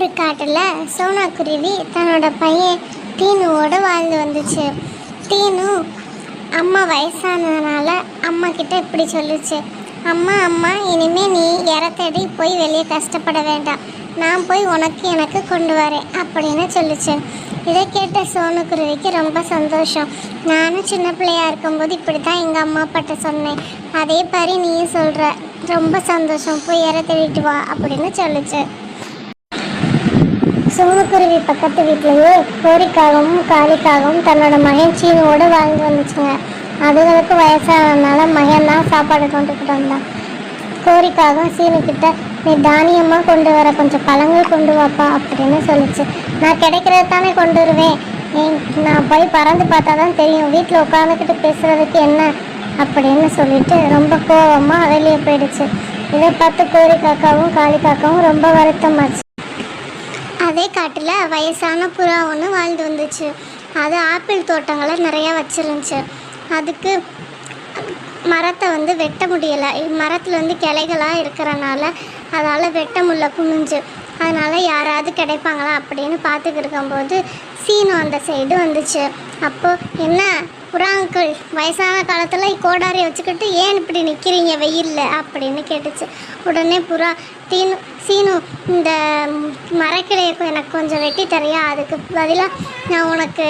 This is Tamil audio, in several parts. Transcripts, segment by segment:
ஒரு காட்டில் சோனா குருவி தன்னோட பையன் தீனுவோடு வாழ்ந்து வந்துச்சு. தீனு அம்மா வயசானதுனால அம்மா கிட்ட இப்படி சொல்லுச்சு. அம்மா அம்மா இனிமேல் நீ இற தேடி போய் வெளியே கஷ்டப்பட வேண்டாம். நான் போய் உனக்கு எனக்கு கொண்டு வரேன் அப்படின்னு சொல்லுச்சு. இதை கேட்ட சோனு குருவிக்கு ரொம்ப சந்தோஷம். நானும் சின்ன பிள்ளையா இருக்கும்போது இப்படி தான் எங்கள் அம்மா அப்பாட்ட சொன்னேன். அதே மாதிரி நீயும் சொல்கிற ரொம்ப சந்தோஷம். போய் இற தேடிட்டு வா அப்படின்னு சொல்லுச்சு. சோனுக்குருவி பக்கத்து வீட்லேயே கோரிக்காகவும் காளிக்காகவும் தன்னோட மகன் வாழ்ந்து வந்துச்சுங்க. அதுகளுக்கு வயசானதுனால மகன் தான் சாப்பாடு கொண்டுக்கிட்டு வந்தான். கோரிக்காகவும் சீனுக்கிட்ட நீ தானியமாக கொண்டு வர கொஞ்சம் பழங்கள் கொண்டு வாப்பா அப்படின்னு சொல்லிச்சு. நான் கிடைக்கிறது தானே கொண்டு வருவேன். நான் போய் பறந்து பார்த்தா தான் தெரியும். வீட்டில் உட்காந்துக்கிட்டு பேசுகிறதுக்கு என்ன? அப்படின்னு சொல்லிட்டு ரொம்ப கோவமாக வெளியே போயிடுச்சு. இதை பார்த்து கோரிக்காக்காவும் காளிக்காக்காவும் ரொம்ப வருத்தமாச்சு. அதே காட்டில் வயசான புறா ஒன்று வாழ்ந்து வந்துச்சு. அது ஆப்பிள் தோட்டங்களை நிறையா வச்சிருந்துச்சு. அதுக்கு மரத்தை வந்து வெட்ட முடியலை. மரத்தில் வந்து கிளைகளாக இருக்கிறனால அதால் வெட்ட முடியல குமிஞ்சு அதனால் யாராவது கிடைப்பாங்களா அப்படின்னு பார்த்துக்கிட்டு இருக்கும்போது சீனு அந்த சைடு வந்துச்சு. அப்போது என்ன புறாங்கள் வயசான காலத்தில் கோடாரியை வச்சுக்கிட்டு ஏன் இப்படி நிற்கிறீங்க வெயிலில்? அப்படின்னு கேட்டுச்சு. உடனே புறா தீனு சீனு இந்த மரக்கிளையை எனக்கு கொஞ்சம் வெட்டி தரியா அதுக்கு பதிலாக நான் உனக்கு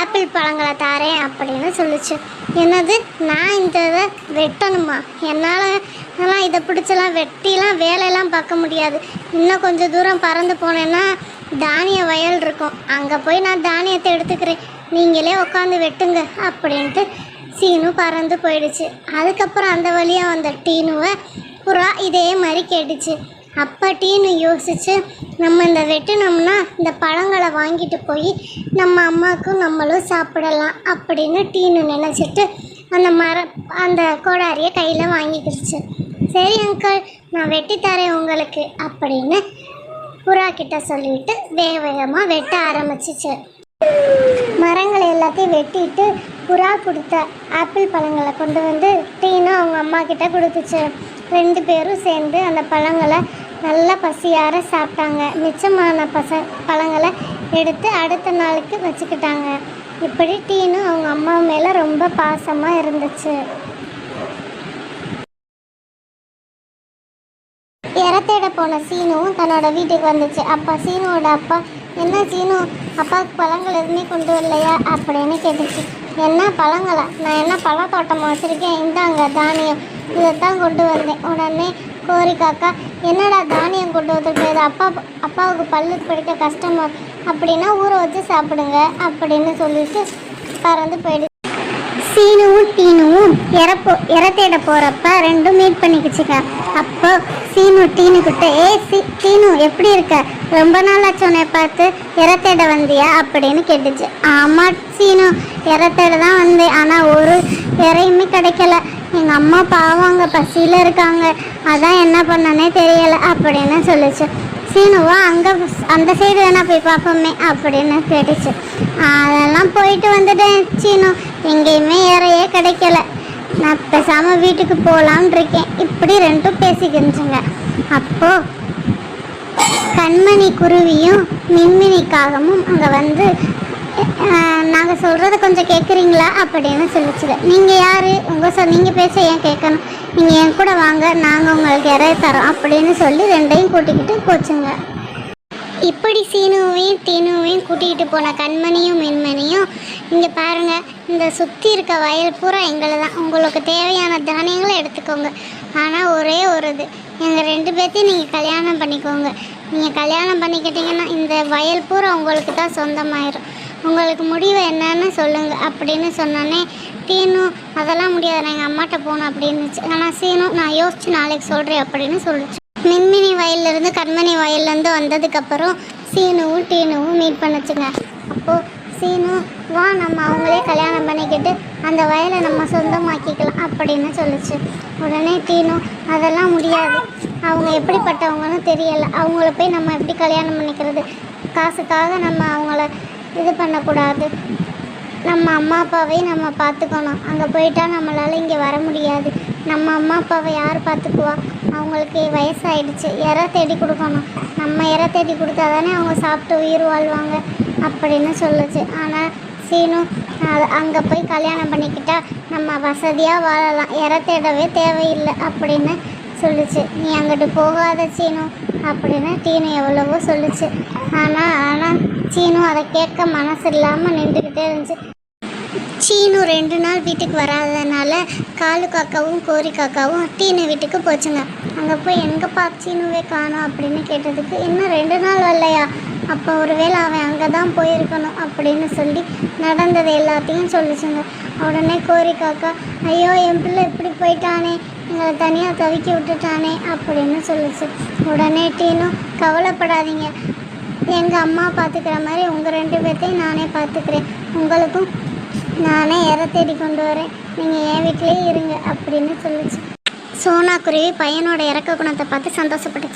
ஆப்பிள் பழங்களை தாரேன் அப்படின்னு சொல்லிச்சு. என்னது? நான் இந்த இதை வெட்டணுமா? என்னால் ஆனால் இதை பிடிச்சலாம் வெட்டிலாம் வேலையெல்லாம் பார்க்க முடியாது. இன்னும் கொஞ்சம் தூரம் பறந்து போனேன்னா தானிய வயல் இருக்கும். அங்கே போய் நான் தானியத்தை எடுத்துக்கிறேன். நீங்களே உட்காந்து வெட்டுங்க அப்படின்ட்டு சீனு பறந்து போயிடுச்சு. அதுக்கப்புறம் அந்த வழியாக வந்த டீனுவை புறா இதே மாதிரி கேட்டுச்சு. அப்போ டீனு யோசிச்சு நம்ம இந்த வெட்டினோம்னா இந்த பழங்களை வாங்கிட்டு போய் நம்ம அம்மாவுக்கும் நம்மளும் சாப்பிடலாம் அப்படின்னு டீனு நினச்சிட்டு அந்த மர அந்த கோடாரியை கையில் வாங்கிக்கிடுச்சு. சரி அங்கிள் நான் வெட்டி தரேன் உங்களுக்கு அப்படின்னு புறா கிட்ட சொல்லிட்டு வேக வேகமாக வெட்ட ஆரம்பிச்சிச்சு. மரங்களை எல்லாத்தையும் வெட்டிட்டு புறா கொடுத்த ஆப்பிள் பழங்களை கொண்டு வந்து டீனா அவங்க அம்மா கிட்ட கொடுத்துச்சு. ரெண்டு பேரும் சேர்ந்து அந்த பழங்களை நல்லா பசியார சாப்பிட்டாங்க. மிச்சமான பச பழங்களை எடுத்து அடுத்த நாளுக்கு வச்சுக்கிட்டாங்க. இப்படி டீனும் அவங்க அம்மா மேலே ரொம்ப பாசமாக இருந்துச்சு. இற தேட போன சீனுவும் தன்னோட வீட்டுக்கு வந்துச்சு. அப்பா சீனுவோட அப்பா என்ன சீனு? அப்பாவுக்கு பழங்கள் எதுவுமே கொண்டு வரலையா? அப்படின்னு கேட்டுச்சு. என்ன பழங்களா? நான் என்ன பழத்தோட்டமாக வச்சுருக்கேன்? இந்தாங்க தானியம். இதைத்தான் கொண்டு வந்தேன். உடனே கோரிக்காக்கா என்னடா தானியம் கொண்டு வந்துருக்கு? இது அப்பா அப்பாவுக்கு பல்லு பிடிக்க கஷ்டமா? அப்படின்னா ஊற வச்சு சாப்பிடுங்க அப்படின்னு சொல்லிட்டு பறந்து போயிடுச்சு. சீனுவும் டீனுவும் இறப்போ இற தேட போகிறப்ப ரெண்டும் மீட் பண்ணிக்கிச்சுங்க. அப்போ சீனு டீனு கிட்ட ஏ சி டீனு எப்படி இருக்க? ரொம்ப நாள் ஆச்சு உன்னை பார்த்து. இற தேட வந்தியா? அப்படின்னு கேட்டுச்சு. ஆமாம் சீனு. இற தேட தான் வந்தேன். ஆனால் ஒரு இறையுமே கிடைக்கல. எங்கள் அம்மா பாவம் அங்கே பசியில் இருக்காங்க. அதான் என்ன பண்ணனே தெரியலை அப்படின்னு சொல்லிச்சு. சீனுவா அங்கே அந்த சைடு வேணா போய் பார்ப்போமே அப்படின்னு கேட்டுச்சு. அதெல்லாம் போயிட்டு வந்துட்டேன் சீனு. எங்கேயுமே ஏறையே கிடைக்கல. நான் பேசாமல் வீட்டுக்கு போகலான் இருக்கேன். இப்படி ரெண்டும் பேசிக்கிருந்துச்சுங்க அப்போது கண்மணி குருவியும் மின்மினிக்காகவும் அங்கே வந்து நாங்கள் சொல்கிறத கொஞ்சம் கேட்குறீங்களா அப்படின்னு சொல்லிச்சுங்க. நீங்கள் யார்? உங்கள் சொ நீங்கள் பேச ஏன் கேட்கணும் நீங்கள் என் கூட வாங்க நாங்கள் உங்களுக்கு இறைய தரோம் அப்படின்னு சொல்லி ரெண்டையும் கூட்டிக்கிட்டு போச்சுங்க. இப்படி சீனுவையும் தீனுவையும் கூட்டிகிட்டு போன கண்மணியும் மென்மணியும் இங்கே பாருங்கள் இந்த சுற்றி இருக்க வயல் பூரா எங்களை தான் உங்களுக்கு தேவையான தானியங்களை எடுத்துக்கோங்க. ஆனால் ஒரே ஒரு இது எங்கள் ரெண்டு பேர்த்தையும் நீங்கள் கல்யாணம் பண்ணிக்கோங்க. நீங்கள் கல்யாணம் பண்ணிக்கிட்டீங்கன்னா இந்த வயல் பூரா உங்களுக்கு தான் சொந்தமாயிரும். உங்களுக்கு முடிவு என்னன்னு சொல்லுங்கள் அப்படின்னு சொன்னோன்னே டீனு அதெல்லாம் முடியாது. நான் எங்கள் அம்மாட்ட போகணும் அப்படின்னுச்சு. ஆனால் சீனு நான் யோசிச்சு நாளைக்கு சொல்கிறேன் அப்படின்னு சொல்லிச்சு. மின்மினி வயல்லேருந்து கண்மணி வயல்லேருந்து வந்ததுக்கப்புறம் சீனுவும் டீனுவும் மீட் பண்ணுச்சுங்க. அப்போது சீனு வா நம்ம அவங்களே கல்யாணம் பண்ணிக்கிட்டு அந்த வயலை நம்ம சொந்தமாக்கிக்கலாம் அப்படின்னு சொல்லுச்சு. உடனே டீனு அதெல்லாம் முடியாது. அவங்க எப்படிப்பட்டவங்கன்னு தெரியலை. அவங்கள போய் நம்ம எப்படி கல்யாணம் பண்ணிக்கிறது? காசுக்காக நம்ம அவங்கள இது பண்ணக்கூடாது. நம்ம அம்மா அப்பாவை நம்ம பார்த்துக்கணும். அங்கே போயிட்டா நம்மளால் இங்கே வர முடியாது. நம்ம அம்மா அப்பாவை யார் பார்த்துக்குவா? அவங்களுக்கு வயசாயிடுச்சு. இற தேடி கொடுக்கணும். நம்ம இற தேடி கொடுத்தா தானே அவங்க சாப்பிட்டு உயிர் வாழ்வாங்க அப்படின்னு சொல்லுச்சு. ஆனால் சீனு அது அங்கே போய் கல்யாணம் பண்ணிக்கிட்டா நம்ம வசதியாக வாழலாம். இற தேடவே தேவையில்லை அப்படின்னு சொல்லுச்சு. நீ அங்கிட்டு போகாத சீனு. அப்படின்னு டீனு எவ்வளவோ சொல்லுச்சு. ஆனால் ஆனால் சீனு அதை கேட்க மனசு இல்லாமல் நின்றுக்கிட்டே இருந்துச்சு. சீனு ரெண்டு நாள் வீட்டுக்கு வராதனால காலு காக்காவும் கோரி காக்காவும் டீனு வீட்டுக்கு போச்சுங்க. அங்கே போய் எங்கேப்பா சீனுவே காணும் அப்படின்னு கேட்டதுக்கு இன்னும் ரெண்டு நாள் வரலையா? அப்போ ஒருவேளை அவன் அங்கே தான் போயிருக்கணும் அப்படின்னு சொல்லி நடந்தது எல்லாத்தையும் சொல்லிச்சுங்க. உடனே கோரி காக்கா ஐயோ என் பிள்ளை இப்படி போயிட்டானே. எங்களை தனியாக தவிக்க விட்டுட்டானே அப்படின்னு சொல்லுச்சு. உடனே டீனும் கவலைப்படாதீங்க. எங்கள் அம்மா பார்த்துக்கிற மாதிரி உங்கள் ரெண்டு பேர்த்தையும் நானே பார்த்துக்கிறேன் உங்களுக்கும் நானே இற தேடி கொண்டு வரேன். நீங்கள் என் வீட்டிலேயே இருங்க அப்படின்னு சொல்லுச்சு. சோனா குருவி பையனோட இறக்க குணத்தை பார்த்து சந்தோஷப்பட்டுச்சு.